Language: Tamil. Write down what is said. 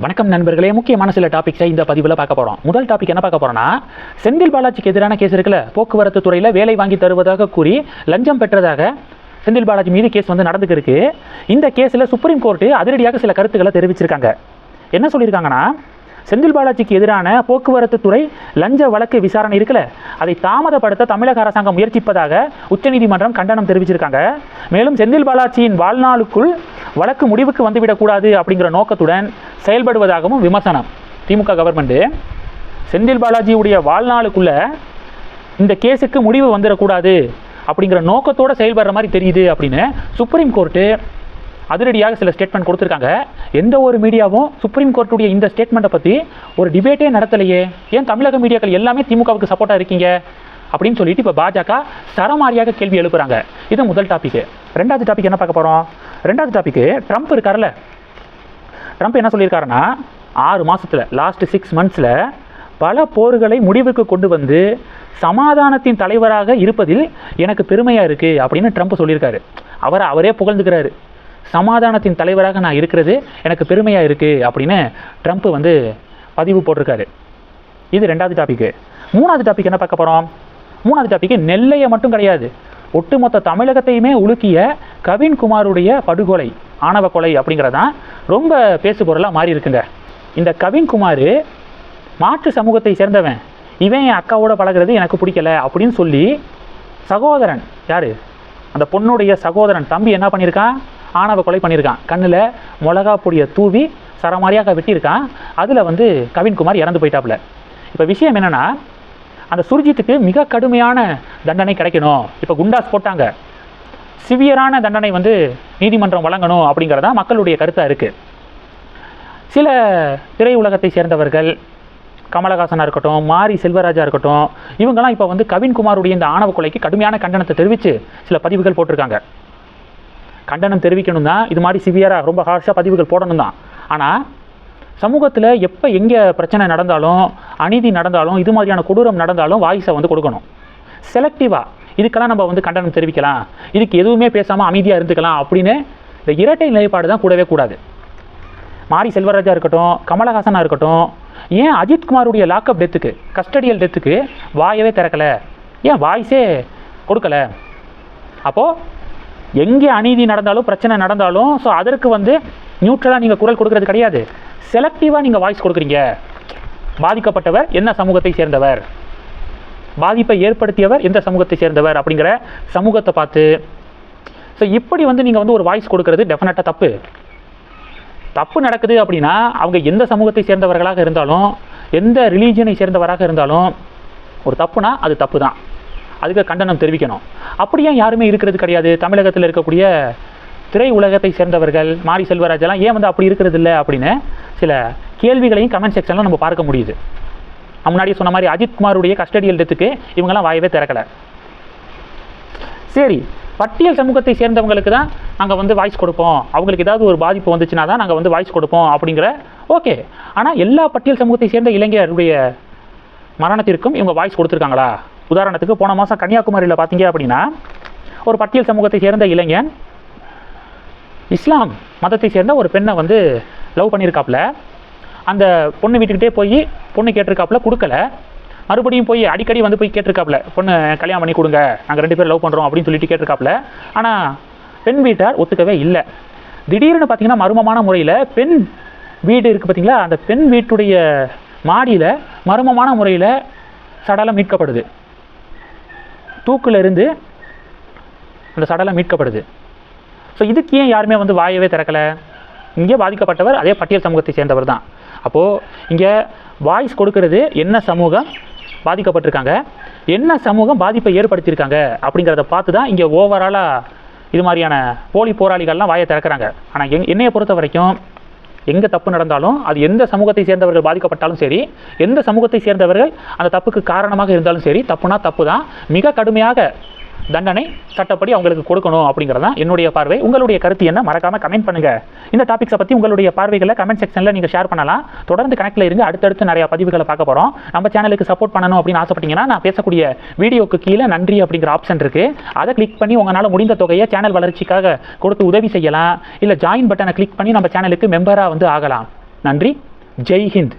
வணக்கம் நண்பர்களே. முக்கியமான சில டாபிக்ஸை இந்த பதிவில் பார்க்க போகிறோம் முதல் டாபிக் என்ன பார்க்க போகிறோம்னா செந்தில் பாலாஜிக்கு எதிரான கேஸ் இருக்குல்ல போக்குவரத்து துறையில் வேலை வாங்கி தருவதாக கூறி லஞ்சம் பெற்றதாக செந்தில் பாலாஜி மீது கேஸ் வந்து நடந்துக்கு இருக்கு. இந்த கேஸில் சுப்ரீம் கோர்ட்டு அதிரடியாக சில கருத்துக்களை தெரிவிச்சிருக்காங்க. என்ன சொல்லியிருக்காங்கன்னா செந்தில் பாலாஜிக்கு எதிரான போக்குவரத்து துறை லஞ்ச வழக்கு விசாரணை இருக்குல்ல அதை தாமதப்படுத்த தமிழக அரசாங்கம் முயற்சிப்பதாக உச்சநீதிமன்றம் கண்டனம் தெரிவிச்சிருக்காங்க. மேலும் செந்தில் பாலாஜியின் வாழ்நாளுக்குள் வழக்கு முடிவுக்கு வந்துவிடக்கூடாது அப்படிங்கிற நோக்கத்துடன் செயல்படுவதாகவும் விமர்சனம். திமுக கவர்மெண்ட்டு செந்தில் பாலாஜியுடைய வாழ்நாளுக்குள்ளே இந்த கேஸுக்கு முடிவு வந்துடக்கூடாது அப்படிங்கிற நோக்கத்தோடு செயல்படுற மாதிரி தெரியுது அப்படின்னு சுப்ரீம் கோர்ட்டு அதிரடியாக சில ஸ்டேட்மெண்ட் கொடுத்துருக்காங்க. எந்த ஒரு மீடியாவும் சுப்ரீம் கோர்ட்டுடைய இந்த ஸ்டேட்மெண்ட்டை பற்றி ஒரு டிபேட்டே நடத்தலையே. ஏன் தமிழக மீடியாக்கள் எல்லாமே திமுகவுக்கு சப்போர்ட்டாக இருக்கீங்க? அப்படின்னு சொல்லிட்டு இப்போ பாஜக சரமாரியாக கேள்வி எழுப்புறாங்க. இது முதல் டாபிக் ரெண்டாவது டாபிக் என்ன பார்க்க போகிறோம் ரெண்டாவது டாபிக் ட்ரம்ப் இருக்கார்ல. ட்ரம்ப் என்ன சொல்லியிருக்காருன்னா ஆறு மாதத்தில் லாஸ்ட் சிக்ஸ் மந்த்ஸில் பல போர்களை முடிவுக்கு கொண்டு வந்து சமாதானத்தின் தலைவராக இருப்பதில் எனக்கு பெருமையாக இருக்குது அப்படின்னு ட்ரம்ப் சொல்லியிருக்காரு. அவரை அவரே புகழ்ந்துக்கிறாரு. சமாதானத்தின் தலைவராக நான் இருக்கிறது எனக்கு பெருமையாக இருக்குது அப்படின்னு ட்ரம்ப் வந்து பதிவு போட்டிருக்காரு. இது ரெண்டாவது டாபிக்கு மூணாவது டாபிக் என்ன பார்க்க போகிறோம் மூணாவது டாப்பிக்கு நெல்லையை மட்டும் கிடையாது. ஒட்டுமொத்த தமிழகத்தையுமே உலுக்கிய கவின்குமாருடைய படுகொலை. ஆணவ கொலை அப்படிங்கிறதான் ரொம்ப பேசு பொருளாக மாறி இருக்குங்க இந்த கவின்குமார் மாற்று சமூகத்தை சேர்ந்தவன். இவன் என் அக்காவோட பழகுறது எனக்கு பிடிக்கல அப்படின்னு சொல்லி சகோதரன் யார்? அந்த பொண்ணுடைய சகோதரன் தம்பி என்ன பண்ணியிருக்கான்? ஆணவ கொலை பண்ணியிருக்கான். கண்ணில் மிளகா பொடியை தூவி சரமாரியாக வெட்டியிருக்கான். அதில் வந்து கவின்குமார் இறந்து போயிட்டாப்புல. இப்போ விஷயம் என்னென்னா அந்த சுர்ஜித்துக்கு மிக கடுமையான தண்டனை கிடைக்கணும். இப்போ குண்டாஸ் போட்டாங்க. சிவியரான தண்டனை வந்து நீதிமன்றம் வழங்கணும் அப்படிங்கிறதா மக்களுடைய கருத்தாக இருக்குது சில திரையுலகத்தை சேர்ந்தவர்கள் கமலஹாசனாக இருக்கட்டும் மாரி செல்வராஜா இருக்கட்டும் இவங்கெல்லாம் இப்போ வந்து கவின்குமாருடைய இந்த ஆணவ கொலைக்கு கடுமையான கண்டனத்தை தெரிவித்து சில பதிவுகள் போட்டிருக்காங்க. கண்டனம் தெரிவிக்கணும் தான் இது மாதிரி சிவியராக ரொம்ப ஹார்ஷாக பதிவுகள் போடணும் தான் ஆனால் சமூகத்தில் எப்போ எங்கே பிரச்சனை நடந்தாலும் அநீதி நடந்தாலும் இது மாதிரியான கொடூரம் நடந்தாலும் வாய்ஸை வந்து கொடுக்கணும். செலக்டிவாக இதுக்கெல்லாம் நம்ம வந்து கண்டனம் தெரிவிக்கலாம். இதுக்கு எதுவுமே பேசாமல் அமைதியாக இருந்துக்கலாம் அப்படின்னு இந்த இரட்டை நிலைப்பாடு தான் கூடவே கூடாது. மாரி செல்வராஜா இருக்கட்டும் கமலஹாசனாக இருக்கட்டும் ஏன் அஜித்குமாருடைய லாக்அப் டெத்துக்கு கஸ்டடியல் டெத்துக்கு வாயவே திறக்கலை? ஏன் வாய்ஸே கொடுக்கலை? அப்போது எங்கே அநீதி நடந்தாலும் பிரச்சனை நடந்தாலும் ஸோ அதற்கு வந்து நியூட்ரலாக நீங்கள் குரல் கொடுக்கறது கிடையாது. செலக்டிவாக நீங்கள் வாய்ஸ் கொடுக்குறீங்க. பாதிக்கப்பட்டவர் என்ன சமூகத்தை சேர்ந்தவர்? பாதிப்பை ஏற்படுத்தியவர் எந்த சமூகத்தை சேர்ந்தவர் அப்படிங்கிற சமூகத்தை பார்த்து ஸோ இப்படி வந்து நீங்கள் வந்து ஒரு வாய்ஸ் கொடுக்கறது டெஃபினட்டாக தப்பு. தப்பு நடக்குது அப்படின்னா அவங்க எந்த சமூகத்தை சேர்ந்தவர்களாக இருந்தாலும் எந்த ரிலீஜியனை சேர்ந்தவராக இருந்தாலும் ஒரு தப்புனா அது தப்பு தான் அதுக்கு கண்டனம் தெரிவிக்கணும். அப்படியே யாருமே இருக்கிறது கிடையாது? தமிழகத்தில் இருக்கக்கூடிய திரை உலகத்தை சேர்ந்தவர்கள் மாரி செல்வராஜெல்லாம் ஏன் வந்து அப்படி இருக்கிறது இல்லை அப்படின்னு சில கேள்விகளையும் கமெண்ட் செக்ஷனில் நம்ம பார்க்க முடியுது. முன்னாடியே சொன்ன மாதிரி அஜித்குமாருடைய கஸ்டடியல் டெத்துக்கு இவங்கெல்லாம் வாயவே திறக்கலை. சரி பட்டியல் சமூகத்தை சேர்ந்தவங்களுக்கு தான் நாங்கள் வந்து வாய்ஸ் கொடுப்போம். அவங்களுக்கு ஏதாவது ஒரு பாதிப்பு வந்துச்சுன்னா தான் நாங்கள் வந்து வாய்ஸ் கொடுப்போம் அப்படிங்கிற ஓகே ஆனால் எல்லா பட்டியல் சமூகத்தை சேர்ந்த இளைஞருடைய மரணத்திற்கும் இவங்க வாய்ஸ் கொடுத்துருக்காங்களா? உதாரணத்துக்கு போன மாதம் கன்னியாகுமரியில் பார்த்தீங்க அப்படின்னா ஒரு பட்டியல் சமூகத்தை சேர்ந்த இளைஞன் இஸ்லாம் மதத்தை சேர்ந்த ஒரு பெண்ணை வந்து லவ் பண்ணியிருக்காப்புல அந்த பொண்ணு வீட்டுக்கிட்டே போய் பொண்ணு கேட்டிருக்காப்புல கொடுக்கல. மறுபடியும் போய் அடிக்கடி வந்து போய் கேட்டிருக்காப்புல பொண்ணு கல்யாணம் பண்ணி கொடுங்க நாங்கள் ரெண்டு பேரும் லவ் பண்ணுறோம் அப்படின்னு சொல்லிட்டு கேட்டிருக்காப்புல. ஆனால் பெண் வீட்டார் ஒத்துக்கவே இல்லை. திடீர்னு பார்த்தீங்கன்னா மர்மமான முறையில் பெண் வீடு இருக்குது பார்த்தீங்களா அந்த பெண் வீட்டுடைய மாடியில் மர்மமான முறையில் சடலம் மீட்கப்படுது. தூக்கிலிருந்து அந்த சடலம் மீட்கப்படுது. ஸோ இதுக்கு ஏன் யாருமே வந்து வாயவே திறக்கலை? இங்கே பாதிக்கப்பட்டவர் அதே பட்டியல் சமூகத்தை சேர்ந்தவர் தான் அப்போது இங்கே வாய்ஸ் கொடுக்கறது என்ன சமூகம் பாதிக்கப்பட்டிருக்காங்க? என்ன சமூகம் பாதிப்பை ஏற்படுத்தியிருக்காங்க? அப்படிங்கிறத பார்த்து தான் இங்கே ஓவராலாக இது மாதிரியான போலி போராளிகள்லாம் வாயை திறக்கிறாங்க. ஆனால் எங் என்னையை பொறுத்த வரைக்கும் எங்கே தப்பு நடந்தாலும் அது எந்த சமூகத்தை சேர்ந்தவர்கள் பாதிக்கப்பட்டாலும் சரி எந்த சமூகத்தை சேர்ந்தவர்கள் அந்த தப்புக்கு காரணமாக இருந்தாலும் சரி தப்புனா தப்பு தான் மிக கடுமையாக தண்டனை சட்டப்படி அவங்களுக்கு கொடுக்கணும் அப்படிங்கிறது தான் என்னுடைய பார்வை. உங்களுடைய கருத்து என்ன? மறக்காமல் கமெண்ட் பண்ணுங்க. இந்த டாபிக்ஸை பற்றி உங்களுடைய பார்வைகளை கமெண்ட் செக்ஷனில் நீங்கள் ஷேர் பண்ணலாம். தொடர்ந்து கனெக்டில் இருங்க. அடுத்தடுத்து நிறையா பதிவுகளை பார்க்க போகிறோம் நம்ம சேனலுக்கு சப்போர்ட் பண்ணணும் அப்படின்னு ஆசைப்பட்டீங்கன்னா நான் பேசக்கூடிய வீடியோக்கு கீழே நன்றி அப்படிங்கிற ஆப்ஷன் இருக்குது அதை கிளிக் பண்ணி உங்களால் முடிந்த தொகையை சேனல் வளர்ச்சிக்காக கொடுத்து உதவி செய்யலாம். இல்லை ஜாயின் பட்டனை கிளிக் பண்ணி நம்ம சேனலுக்கு மெம்பராக வந்து ஆகலாம். நன்றி. ஜெய் ஹிந்த்.